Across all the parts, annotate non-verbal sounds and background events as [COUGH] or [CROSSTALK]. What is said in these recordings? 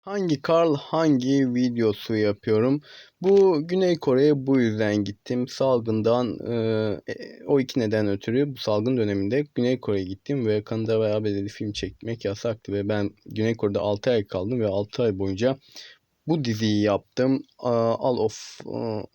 Hangi Karl hangi videosu yapıyorum? Bu Güney Kore'ye bu yüzden gittim. Salgından e, e, o iki neden ötürü bu salgın döneminde Güney Kore'ye gittim ve Kanada veya belirli film çekmek yasaktı ve ben Güney Kore'de 6 ay kaldım ve 6 ay boyunca bu diziyi yaptım. All of e,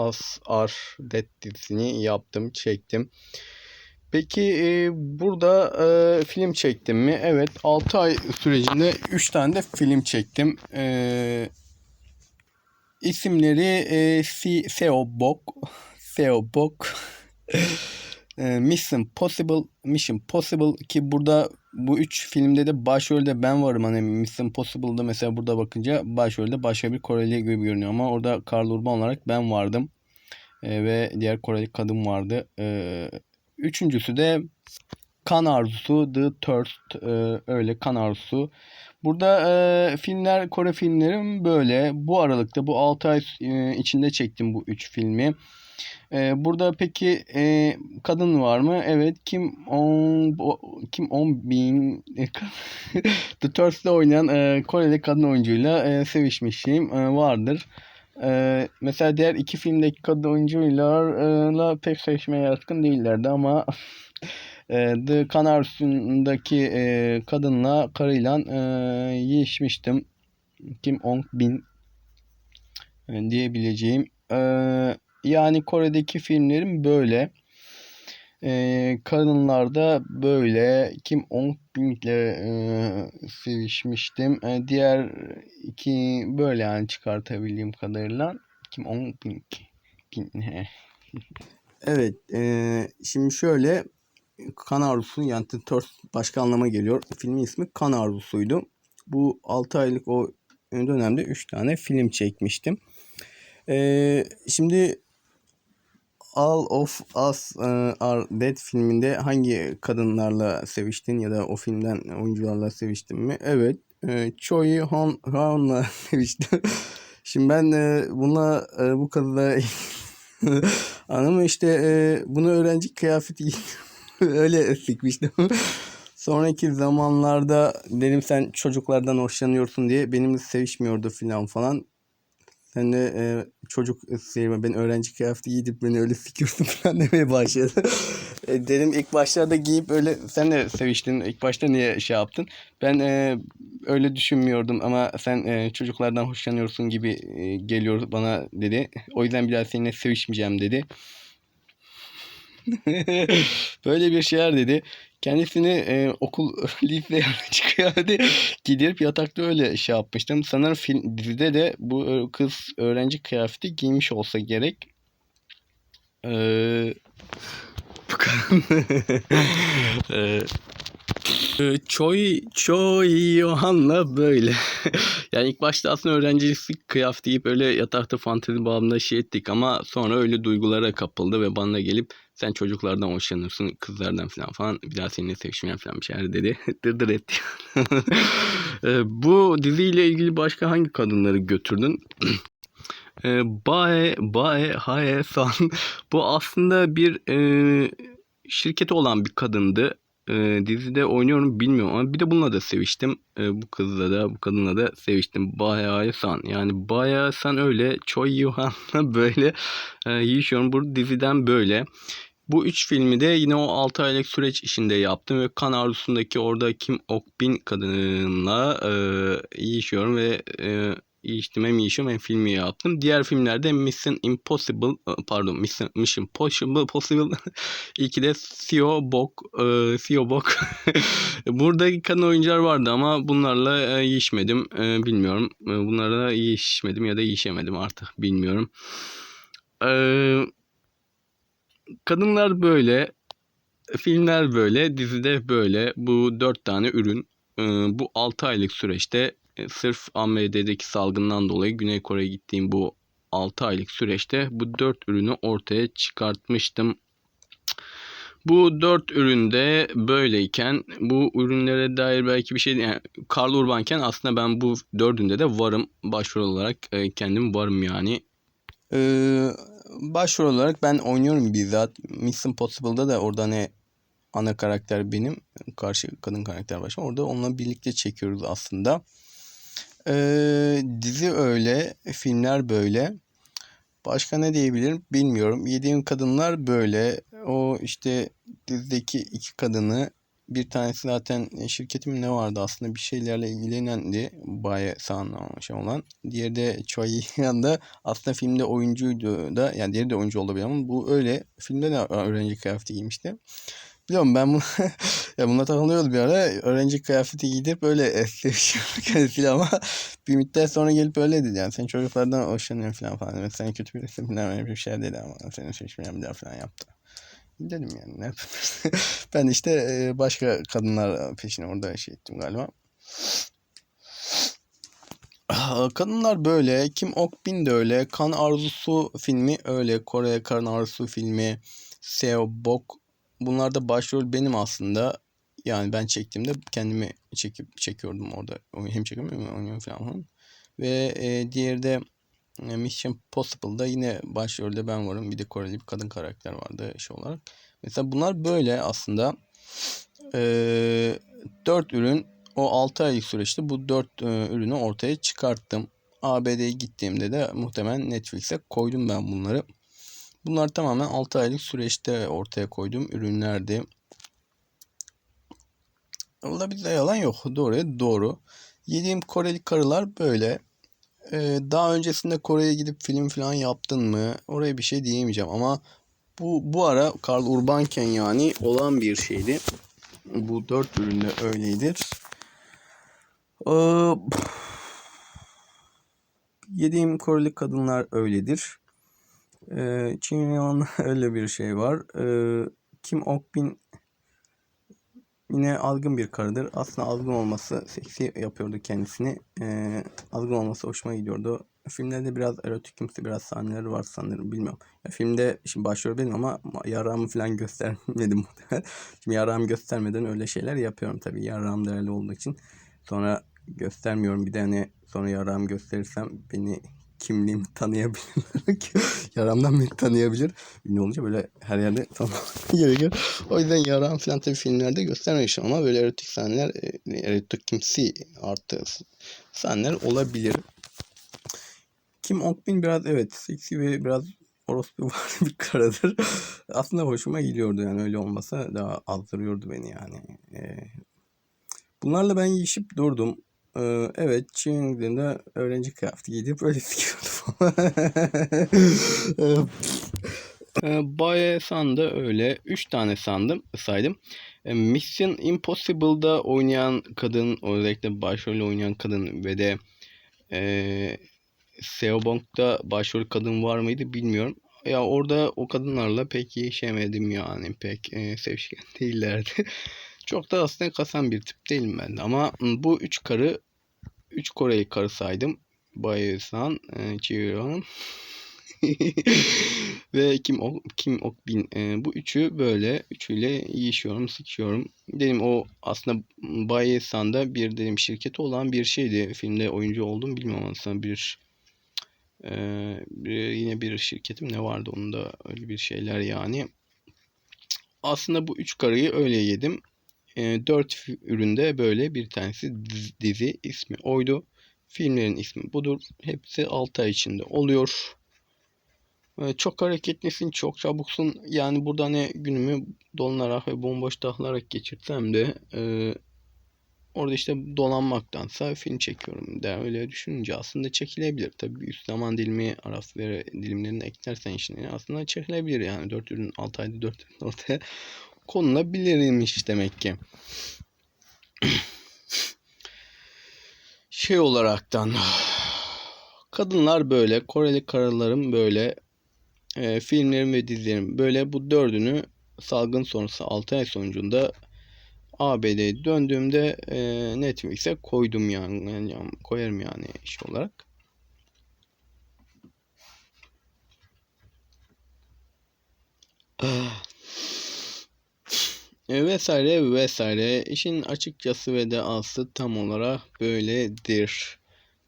Us Are Dead dizisini yaptım, çektim. Peki e, burada e, film çektim mi? Evet 6 ay sürecinde 3 tane de film çektim. E, isimleri e, Seo Bok, Seo Bok, [LAUGHS] e, Mission Possible, Mission Possible ki burada bu üç filmde de başrolde ben varım. Hani Mission Possible'da mesela burada bakınca başrolde başka bir Koreli gibi görünüyor ama orada Karl Urban olarak ben vardım. E, ve diğer Koreli kadın vardı. E, üçüncüsü de Kan Arzusu, The Thirst, e, öyle Kan Arzusu. Burada e, filmler, Kore filmlerim böyle. Bu aralıkta, bu 6 ay e, içinde çektim bu 3 filmi. E, burada peki e, kadın var mı? Evet. Kim on, Kim on bin [LAUGHS] The Thirst'te oynayan e, Koreli kadın oyuncuyla e, sevişmişliğim e, vardır. E, mesela diğer iki filmdeki kadın oyuncularla pek sevişmeye yatkın değillerdi ama [LAUGHS] e, The Canaryos'undaki e, kadınla karıyla e, yiyişmiştim. Kim On Bin e, diyebileceğim. E, yani Kore'deki filmlerim böyle. E, kadınlarda böyle Kim On Bin'le e, sevişmiştim. E, diğer iki böyle yani çıkartabildiğim kadarıyla Kim On Bin. Bin. [LAUGHS] Evet, e, şimdi şöyle Kan Arzusu yani Thirst başka anlama geliyor. Filmin ismi Kan Arzusu'ydu. Bu 6 aylık o dönemde 3 tane film çekmiştim. Ee, şimdi All of Us e, Are Dead filminde hangi kadınlarla seviştin ya da o filmden oyuncularla seviştin mi? Evet. E, Choi Hon Hon'la [LAUGHS] seviştim. Şimdi ben e, buna e, bu kadına [LAUGHS] Anladın mı? İşte e, bunu öğrenci kıyafeti [LAUGHS] öyle sikmiştim. Sonraki zamanlarda dedim sen çocuklardan hoşlanıyorsun diye benimle sevişmiyordu filan falan. Sen de e, çocuk sevme ben öğrenci kıyafeti giyip beni öyle sikiyorsun [LAUGHS] falan demeye başladı. e, dedim ilk başlarda giyip öyle sen de seviştin. İlk başta niye şey yaptın? Ben e, öyle düşünmüyordum ama sen e, çocuklardan hoşlanıyorsun gibi e, geliyor bana dedi. O yüzden bir daha seninle sevişmeyeceğim dedi. [LAUGHS] Böyle bir şeyler dedi. Kendisini e, okul [LAUGHS] lise [LAUGHS] dedi. Gidip yatakta öyle şey yapmıştım. Sanırım film, dizide de bu e, kız öğrenci kıyafeti giymiş olsa gerek. Ee, bu kadar. [LAUGHS] Ee, Choi Choi Yohan'la böyle. [LAUGHS] yani ilk başta aslında öğrencilik kıyafeti giyip öyle yatakta fantezi bağımında şey ettik ama sonra öyle duygulara kapıldı ve bana gelip sen çocuklardan hoşlanırsın kızlardan falan falan bir daha seninle sevişmeyen falan bir şeyler dedi. [LAUGHS] Dırdır etti. [LAUGHS] E, Bu diziyle ilgili başka hangi kadınları götürdün? [CLEARS THROAT] E, Bae, Bae Hae San bu aslında bir e, şirketi olan bir kadındı. E, dizide oynuyorum bilmiyorum ama bir de bununla da seviştim. E, bu kızla da bu kadınla da seviştim. Hae San yani Hae San öyle Choi Yuhan'la [LAUGHS] böyle e, yiyişiyorum. Bu diziden böyle. Bu üç filmi de yine o 6 aylık süreç içinde yaptım ve Kan Arzusu'ndaki orada Kim Ok Bin kadınla e, yiyişiyorum ve e, yiyiştim hem yiyişiyorum hem filmi yaptım. Diğer filmlerde Mission Impossible e, pardon Mission, Mission Possible, Possible [LAUGHS] İlki de Theo Bok e, Theo Bok [LAUGHS] Buradaki kadın oyuncular vardı ama bunlarla e, yiyişmedim. E, bilmiyorum. E, bunlarla yiyişmedim ya da yiyişemedim artık bilmiyorum. Eee kadınlar böyle, filmler böyle, dizide böyle. Bu dört tane ürün e, bu 6 aylık süreçte e, sırf ABD'deki salgından dolayı Güney Kore'ye gittiğim bu 6 aylık süreçte bu dört ürünü ortaya çıkartmıştım. Bu dört üründe böyleyken bu ürünlere dair belki bir şey yani Karl Urbanken aslında ben bu dördünde de varım başrol olarak e, kendim varım yani. Ee, başrol olarak ben oynuyorum bizzat. Mission Possible'da da orada ne ana karakter benim. Karşı kadın karakter başım. Orada onunla birlikte çekiyoruz aslında. Ee, dizi öyle, filmler böyle. Başka ne diyebilirim bilmiyorum. Yediğim kadınlar böyle. O işte dizideki iki kadını bir tanesi zaten şirketim ne vardı aslında bir şeylerle ilgilenendi. Baye Sağ'ın şey olan. Diğeri de Choi yanında aslında filmde oyuncuydu da yani diğeri de oyuncu olabilir ama bu öyle. Filmde de öğrenci kıyafeti giymişti. Biliyorum ben bunu [LAUGHS] ya buna takılıyordu bir ara. Öğrenci kıyafeti giydirip esneşiyorum [LAUGHS] filan ama [LAUGHS] bir müddet sonra gelip öyle dedi yani. Sen çocuklardan hoşlanıyorsun falan falan. Evet, sen kötü birisin falan öyle bir şey dedi ama seni seçmeyen bir daha falan yaptı. Dedim yani ne ben işte e, başka kadınlar peşine orada şey ettim galiba. Kadınlar böyle. Kim Ok Bin de öyle. Kan Arzusu filmi öyle. Kore Kan Arzusu filmi. Seo Bok bunlarda başrol benim aslında. Yani ben çektiğimde kendimi çekip çekiyordum orada. Hem çekiyorum hem oynuyorum falan. Ve e, diğeri de e, Mission Possible'da yine başrolde ben varım. Bir de Koreli bir kadın karakter vardı şey olarak. Mesela bunlar böyle aslında. E, 4 ürün o 6 aylık süreçte bu 4 e, ürünü ortaya çıkarttım. ABD'ye gittiğimde de muhtemelen Netflix'e koydum ben bunları. Bunlar tamamen 6 aylık süreçte ortaya koyduğum ürünlerdi. De yalan yok. Doğru doğru. Yediğim Koreli karılar böyle. Ee, daha öncesinde Kore'ye gidip film falan yaptın mı? Oraya bir şey diyemeyeceğim ama bu bu ara Karl Urbanken yani olan bir şeydi. Bu dört üründe öyledir. Ee, yediğim Koreli kadınlar öyledir. Ee, Çin [LAUGHS] öyle bir şey var. Ee, Kim Okbin yine algın bir karıdır. Aslında algın olması seksi yapıyordu kendisini. Ee, algın olması hoşuma gidiyordu. Filmlerde biraz erotik kimse biraz sahneleri var sanırım bilmiyorum. Ya, filmde şimdi başrol benim ama yarağımı falan [LAUGHS] göstermedim. şimdi yarağımı göstermeden öyle şeyler yapıyorum tabii. Yarağım değerli olduğu için. Sonra göstermiyorum. Bir de hani sonra yarağımı gösterirsem beni kimliğimi tanıyabilir. [LAUGHS] Yaramdan beni tanıyabilir. Ünlü olunca böyle her yerde tanımak [LAUGHS] gerekiyor. O yüzden yaram falan tabii filmlerde göstermemişim ama böyle erotik sahneler, e, erotik kimsi artı sahneler olabilir. Kim Okbin biraz evet seksi ve biraz orospu [LAUGHS] var bir karadır. Aslında hoşuma gidiyordu yani öyle olmasa daha azdırıyordu beni yani. Ee, bunlarla ben yiyişip durdum. Ee, evet Çin'de öğrenci kıyafeti giyip öyle sikiyordum. [LAUGHS] Ee, Baye San'da öyle. Üç tane sandım saydım. Ee, Mission Impossible'da oynayan kadın, özellikle başrolü oynayan kadın ve de e, Seobong'da başrol kadın var mıydı bilmiyorum. Ya orada o kadınlarla pek yiyişemedim yani. Pek e, sevişken [LAUGHS] değillerdi. Çok da aslında kasan bir tip değilim ben de. Ama bu üç karı, üç Koreli karı saydım. Bayesan, e, Chiron ve Kim Ok, Kim Ok Bin. Bu üçü böyle, üçüyle yiyişiyorum, sıkışıyorum. Dedim o aslında Bayesan'da bir dedim şirketi olan bir şeydi. Filmde oyuncu oldum bilmiyorum aslında bir e, bir, yine bir şirketim ne vardı onun da öyle bir şeyler yani. Aslında bu üç karıyı öyle yedim. E, 4 üründe böyle bir tanesi dizi ismi oydu. Filmlerin ismi budur. Hepsi 6 ay içinde oluyor. E, çok hareketlisin, çok çabuksun. Yani burada ne günümü dolanarak ve bomboş dağılarak geçirsem de e, orada işte dolanmaktansa film çekiyorum de öyle düşününce aslında çekilebilir. Tabii üst zaman dilimi araf ve dilimlerini eklersen işine aslında çekilebilir yani 4 ürün 6 ayda 4 ürün ortaya konulabilirmiş demek ki. şey olaraktan kadınlar böyle Koreli karılarım böyle e, filmlerim ve dizilerim böyle bu dördünü salgın sonrası 6 ay sonucunda ABD'ye döndüğümde e, Netflix'e koydum yani, yani koyarım yani iş olarak. Ah. E, vesaire vesaire. İşin açıkçası ve de aslı tam olarak böyledir.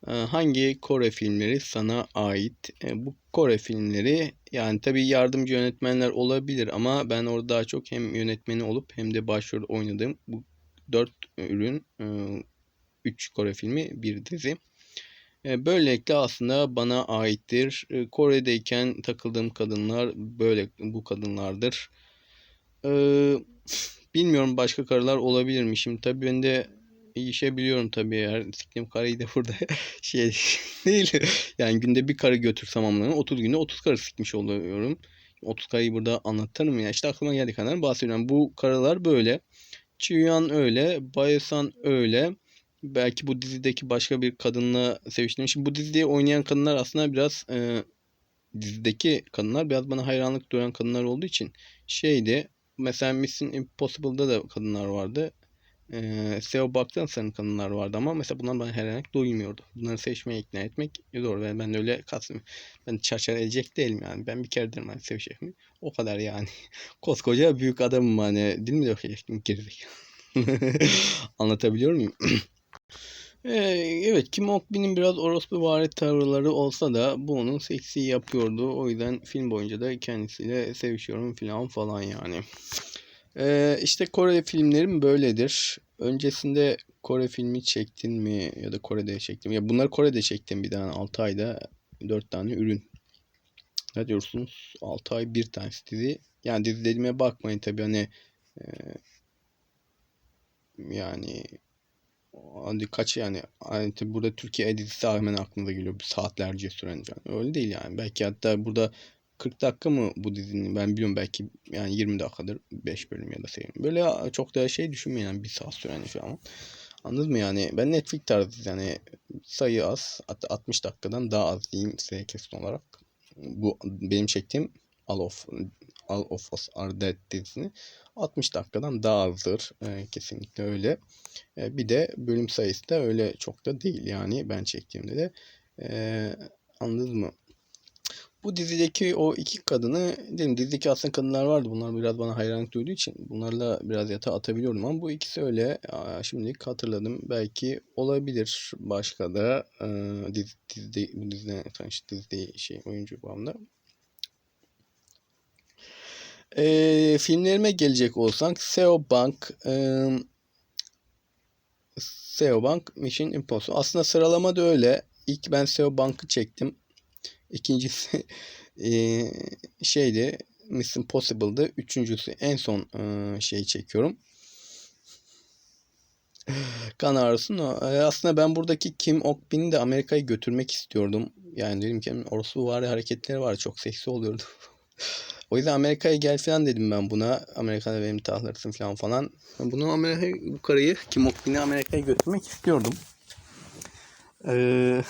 E, hangi Kore filmleri sana ait? E, bu Kore filmleri yani tabi yardımcı yönetmenler olabilir ama ben orada daha çok hem yönetmeni olup hem de başrol oynadığım bu 4 ürün 3 Kore filmi bir dizi. Böylelikle aslında bana aittir. Kore'deyken takıldığım kadınlar böyle bu kadınlardır. E, bilmiyorum başka karılar olabilir mi? Şimdi tabii ben de işe biliyorum tabii eğer siktiğim karıyı da burada [LAUGHS] şey [LAUGHS] değil. Yani günde bir karı götürsem amına 30 günde 30 karı sikmiş oluyorum. 30 karıyı burada anlatırım ya. İşte aklıma geldiği kadar bahsediyorum. Bu karılar böyle. Chiyuan öyle. Baesan öyle. Belki bu dizideki başka bir kadınla seviştim. Şimdi bu dizide oynayan kadınlar aslında biraz e, dizideki kadınlar biraz bana hayranlık duyan kadınlar olduğu için şeydi. Mesela Mission Impossible'da da kadınlar vardı. Ee, SEO baktığım sanırım kadınlar vardı ama mesela bunlar bana hayranlık duymuyordu. Bunları seçmeye ikna etmek zor ben de öyle kastım. Ben çarçar edecek değilim yani. Ben bir kere derim hani sevecek mi? O kadar yani. [LAUGHS] Koskoca büyük adamım hani. Dil mi dökecektim gerizekalı. [LAUGHS] Anlatabiliyor muyum? [CLEARS THROAT] Ee, evet Kim Ok-bin'in biraz orospu vari tavırları olsa da bu onu seksi yapıyordu. O yüzden film boyunca da kendisiyle sevişiyorum falan falan yani. Ee, işte Kore filmlerim böyledir. Öncesinde Kore filmi çektin mi ya da Kore'de çektim. Ya bunlar Kore'de çektim bir tane 6 ayda 4 tane ürün. Ne diyorsunuz? 6 ay bir tanesi dizi. Yani dizi dediğime bakmayın tabii hani e, yani hadi kaç yani tabii burada Türkiye dizisi hemen aklınıza geliyor. Saatlerce süren yani öyle değil yani. Belki hatta burada 40 dakika mı bu dizinin ben biliyorum belki yani 20 dakikadır 5 bölüm ya da 8 böyle çok da şey düşünmeyin yani bir saat süren falan. Anladın mı yani? Ben Netflix tarzı yani sayı az hatta 60 dakikadan daha az diyeyim size kesin olarak. Bu benim çektiğim All of All of Us Are Dead dizisini 60 dakikadan daha azdır. E, kesinlikle öyle. E, bir de bölüm sayısı da öyle çok da değil yani ben çektiğimde de. E, anladınız mı? Bu dizideki o iki kadını dedim dizideki aslında kadınlar vardı. Bunlar biraz bana hayranlık duyduğu için bunlarla biraz yatağa atabiliyorum ama bu ikisi öyle. Aa, şimdilik hatırladım. Belki olabilir başka da e, dizi, dizide, bu dizide tanış dizide şey oyuncu bağımda. E, filmlerime gelecek olsak SEO Bank e, SEO Bank Mission Impossible. Aslında sıralama da öyle. İlk ben SEO Bank'ı çektim. İkincisi [LAUGHS] e, şeydi Mission Impossible'dı. Üçüncüsü en son e, şey çekiyorum. [LAUGHS] Kan ağrısını. E, aslında ben buradaki Kim Ok-bin'i de Amerika'ya götürmek istiyordum. Yani dedim ki orası var hareketleri var. Çok seksi oluyordu. [LAUGHS] O yüzden Amerika'ya gel falan dedim ben buna. Amerika'da benim tahlarısın falan falan. Bunu Amerika'ya bu karıyı Kim Ok-bin'i Amerika'ya götürmek istiyordum. Ee,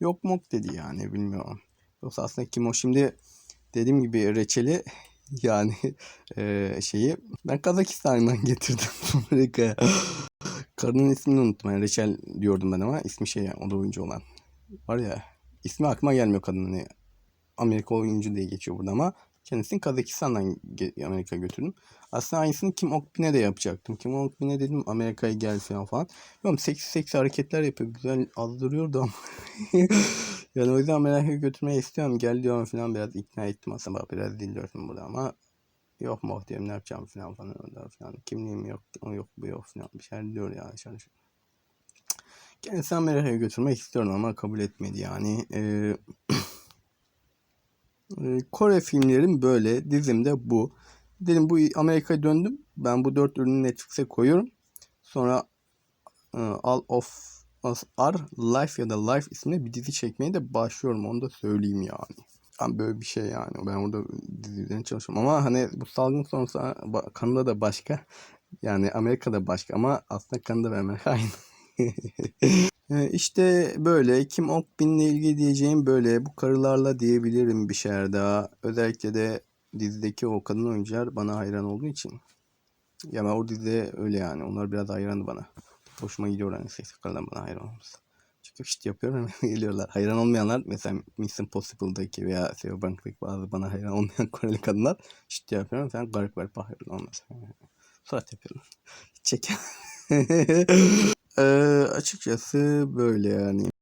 yok mok dedi yani bilmiyorum. Yoksa aslında Kim şimdi dediğim gibi reçeli yani e, şeyi ben Kazakistan'dan [LAUGHS] getirdim Amerika'ya. Karının ismini unuttum. Yani reçel diyordum ben ama ismi şey yani, o da oyuncu olan. Var ya ismi aklıma gelmiyor kadının. Amerika oyuncu diye geçiyor burada ama kendisini Kazakistan'dan Amerika'ya götürdüm. Aslında aynısını Kim Ok-bin'e de yapacaktım. Kim Ok-bin'e dedim Amerika'ya gel falan falan. Bilmiyorum seksi seksi hareketler yapıyor. Güzel azdırıyordu ama. [LAUGHS] yani o yüzden Amerika'ya götürmeyi istiyorum. Gel diyorum falan biraz ikna ettim aslında. Bak biraz diliyorum burada ama yok mu diyorum ne yapacağım falan falan orada falan. Kimliğim yok, o yok bu yok falan bir şeyler diyor yani. Şöyle. Kendisini Amerika'ya götürmek istiyorum ama kabul etmedi yani. Ee, Kore filmlerim böyle. Dizim de bu. Dedim bu Amerika'ya döndüm. Ben bu dört ürünü Netflix'e koyuyorum. Sonra All of Us Are Life ya da Life isimli bir dizi çekmeye de başlıyorum. Onu da söyleyeyim yani. Yani böyle bir şey yani. Ben orada dizilerini çalışıyorum. Ama hani bu salgın sonrası Kanada da başka. Yani Amerika'da başka ama aslında Kanada ve Amerika aynı. [LAUGHS] İşte böyle Kim Ok-bin'le ilgili diyeceğim böyle bu karılarla diyebilirim bir şeyler daha. Özellikle de dizideki o kadın oyuncular bana hayran olduğu için. Ya ben o dizide öyle yani. Onlar biraz hayrandı bana. Hoşuma gidiyor hani seksi karılar bana hayran olması. Çünkü işte yapıyorum [LAUGHS] hemen geliyorlar. Hayran olmayanlar mesela Mission Possible'daki veya Seo Bank'taki bazı bana hayran olmayan [LAUGHS] Koreli kadınlar işte yapıyorum. Sen garip garip hayran olmaz. [LAUGHS] Surat yapıyorum. Çek. Ee, açıkçası böyle yani.